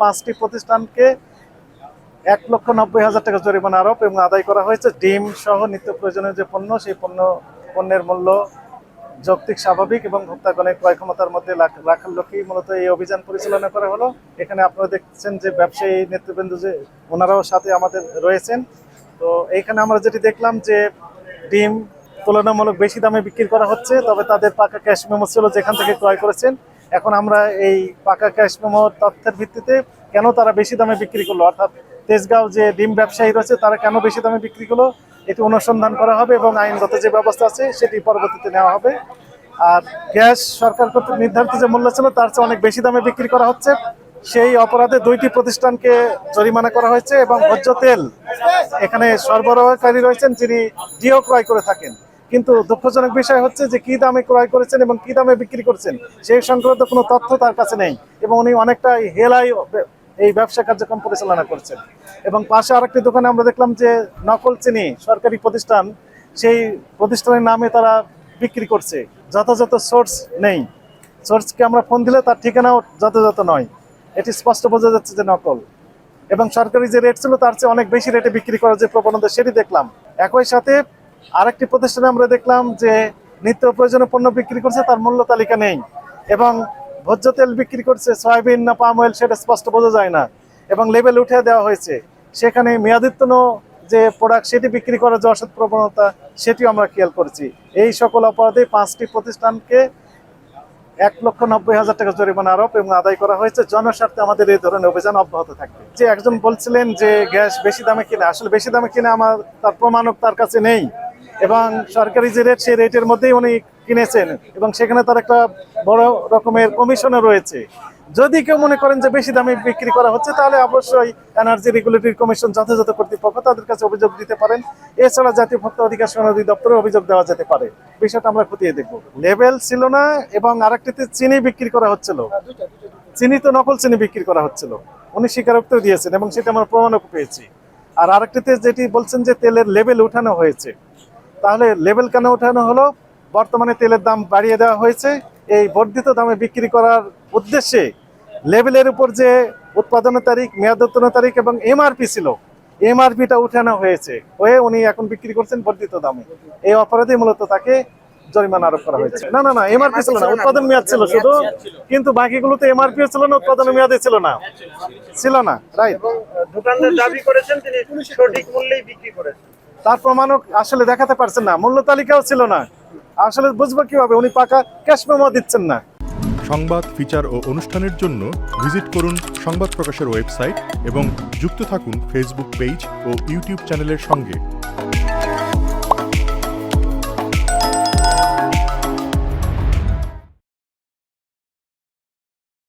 পাঁচটি প্রতিষ্ঠানকে এক লক্ষ নব্বই হাজার টাকা জরিমানা আরোপ এবং আদায় করা হয়েছে। ডিম সহ নিত্য প্রয়োজনীয় যে পণ্য, সেই পণ্য, পণ্যের মূল্য যৌক্তিক, স্বাভাবিক এবং ভোক্তাগণের ক্রয় ক্ষমতার মধ্যে রাখার লক্ষ্যেই মূলত এই অভিযান পরিচালনা করা হলো। এখানে আপনারা দেখছেন যে ব্যবসায়ী নেতৃবৃন্দ যে, ওনারাও সাথে আমাদের রয়েছেন। তো এইখানে আমরা যেটি দেখলাম যে ডিম তুলনামূলক বেশি দামে বিক্রি করা হচ্ছে, তবে তাদের পাকা ক্যাশ মেমো ছিল যেখান থেকে ক্রয় করেছেন। এখন আমরা এই পাকা ক্যাশ তথ্যের ভিত্তিতে কেন তারা বেশি দামে বিক্রি করল? অর্থাৎ তেজগাঁও যে ডিম ব্যবসায়ী রয়েছে, তারা কেন বেশি দামে বিক্রি করল? এটি অনুসন্ধান করা হবে এবং আইনগত যে ব্যবস্থা আছে, সেটি পরবর্তীতে নেওয়া হবে। আর গ্যাস সরকার কর্তৃক নির্ধারিত যে মূল্য ছিল, তার চেয়ে অনেক বেশি দামে বিক্রি করা হচ্ছে। সেই অপরাধে দুইটি প্রতিষ্ঠানকে জরিমানা করা হয়েছে এবং ভোজ্য তেল এখানে সরবরাহকারী রয়েছেন, যিনি ডিও ক্রয় করে থাকেন। কিন্তু দুঃখজনক বিষয় হচ্ছে যে কি দামে ক্রয় করেছেন এবং কি দামে বিক্রি করছেন, সেই সংক্রান্ত কোনো তথ্য তার কাছে নেই এবং উনি অনেকটাই হেলাই এই ব্যবসা কার্যক্রম পরিচালনা করছেন। এবং পাশে আরেকটি দোকানে আমরা দেখলাম যে নকল চিনি সরকারি প্রতিষ্ঠান, সেই প্রতিষ্ঠানের নামে তারা বিক্রি করছে। যথাযথ সোর্স নেই। সোর্সকে আমরা ফোন দিলে তার ঠিকানাও যথাযথ নয়। এটি স্পষ্ট বোঝা যাচ্ছে যে নকল। এবং সরকারি যে রেট ছিল তার চেয়ে অনেক বেশি রেটে বিক্রি করার যে প্রবণতা, সেটি দেখলাম। একই সাথে আরেকটি প্রতিষ্ঠানে আমরা দেখলাম যে নিত্য প্রয়োজনীয় পণ্য বিক্রি করছে, তার মূল্য তালিকা নেই। এবং ভোজ্য তেল বিক্রি করছে, সয়াবিন না পাম অয়েল সেটা স্পষ্ট বোঝা যায় না। এবং লেবেল উঠে দেওয়া হয়েছে। সেখানে মেয়াদিত্বন যে প্রোডাক্ট সেটি বিক্রি করার যে অসৎ প্রবণতা, সেটিও আমরা খেয়াল করেছি। এই সকল অপরাধে পাঁচটি প্রতিষ্ঠানকে এক লক্ষ নব্বই হাজার টাকা জরিমানা আরোপ এবং আদায় করা হয়েছে। জনস্বার্থে আমাদের এই ধরনের অভিযান অব্যাহত থাকবে। যে একজন বলছিলেন যে গ্যাস বেশি দামে কিনে, আসলে বেশি দামে কিনে আমার, তার প্রমাণক তার কাছে নেই। এবং সরকারি যে রেট সেই রেটের মধ্যেই উনি কিনেছেন এবং সেখানে তার একটা বড় রকমের কমিশনও রয়েছে। যদি কেউ মনে করেন যে বেশি দামে বিক্রি করা হচ্ছে, তাহলে অবশ্যই এনার্জি রেগুলেটরি কমিশন যথাযথ কর্তৃপক্ষ তাদের কাছে অভিযোগ দিতে পারেন। এছাড়া জাতীয় ভোক্তা অধিকার সনদী দপ্তরে অভিযোগ দেওয়া যেতে পারে। বিষয়টা আমরা খতিয়ে দেখব। লেভেল ছিল না এবং আরেকটিতে চিনি বিক্রি করা হচ্ছিল। চিনি তো নকল চিনি বিক্রি করা হচ্ছিল। উনি স্বীকারোক্ত দিয়েছেন এবং সেটা আমরা প্রমাণও পেয়েছি। আর আরেকটিতে যেটি বলছেন যে তেলের লেভেল উঠানো হয়েছে। তাহলে লেভেল কেন ওঠানো হলো? বর্তমানে তেলের দাম বাড়িয়ে দেওয়া হয়েছে। এই বর্ধিত দামে বিক্রি করার উদ্দেশ্যে লেভেলের উপর যে উৎপাদনের তারিখ মেয়াদোত্তনের তারিখ এবং এমআরপি ছিল, এমআরপিটা উঠানো হয়েছে। হয়ে উনি এখন বিক্রি করছেন বর্ধিত দামে। এই অপরাধে মূলত তাকে জরিমানা আরোপ করা হয়েছে। না না না, এমআরপি ছিল না, উৎপাদন মেয়াদ ছিল শুধু। কিন্তু বাকিগুলোতে এমআরপি ছিল না, উৎপাদন মেয়াদে ছিল না। ছিল না, রাইট। দোকানদার দাবি করেছেন তিনি সঠিক মূল্যেই বিক্রি করেছেন। তার প্রমাণও আসলে দেখাতে পারছেন না, মূল্য তালিকাও ছিল না। আসলে বুঝব কীভাবে, উনি পাকা ক্যাশ মেমো দিচ্ছেন না। সংবাদ, ফিচার ও অনুষ্ঠানের জন্য ভিজিট করুন সংবাদ প্রকাশের ওয়েবসাইট এবং যুক্ত থাকুন ফেসবুক পেজ ও ইউটিউব চ্যানেলের সঙ্গে।